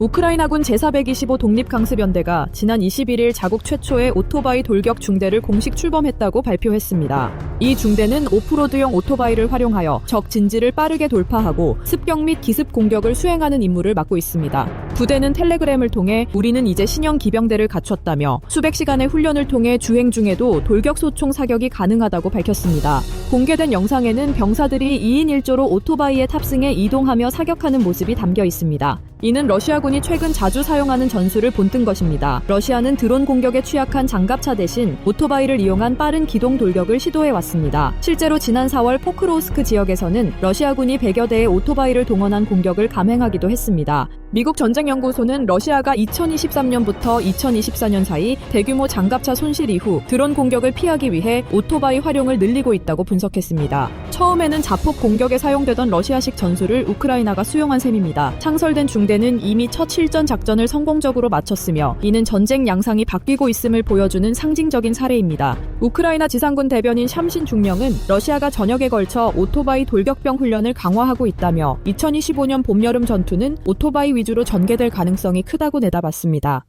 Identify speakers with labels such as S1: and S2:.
S1: 우크라이나군 제425 독립강습연대가 지난 21일 자국 최초의 오토바이 돌격 중대를 공식 출범했다고 발표했습니다. 이 중대는 오프로드용 오토바이를 활용하여 적 진지를 빠르게 돌파하고 습격 및 기습 공격을 수행하는 임무를 맡고 있습니다. 부대는 텔레그램을 통해 우리는 이제 신형 기병대를 갖췄다며 수백 시간의 훈련을 통해 주행 중에도 돌격 소총 사격이 가능하다고 밝혔습니다. 공개된 영상에는 병사들이 2인 1조로 오토바이에 탑승해 이동하며 사격하는 모습이 담겨 있습니다. 이는 러시아군이 최근 자주 사용하는 전술을 본뜬 것입니다. 러시아는 드론 공격에 취약한 장갑차 대신 오토바이를 이용한 빠른 기동 돌격을 시도해 왔습니다. 실제로 지난 4월 포크로스크 지역에서는 러시아군이 100여 대의 오토바이를 동원한 공격을 감행하기도 했습니다. 미국 전쟁연구소는 러시아가 2023년부터 2024년 사이 대규모 장갑차 손실 이후 드론 공격을 피하기 위해 오토바이 활용을 늘리고 있다고 분석했습니다. 처음에는 자폭 공격에 사용되던 러시아식 전술을 우크라이나가 수용한 셈입니다. 창설된 중대는 이미 첫 실전 작전을 성공적으로 마쳤으며 이는 전쟁 양상이 바뀌고 있음을 보여주는 상징적인 사례입니다. 우크라이나 지상군 대변인 샴신 중령은 러시아가 전역에 걸쳐 오토바이 돌격병 훈련을 강화하고 있다며 2025년 봄 여름 전투는 오토바이 위주로 전개될 가능성이 크다고 내다봤습니다.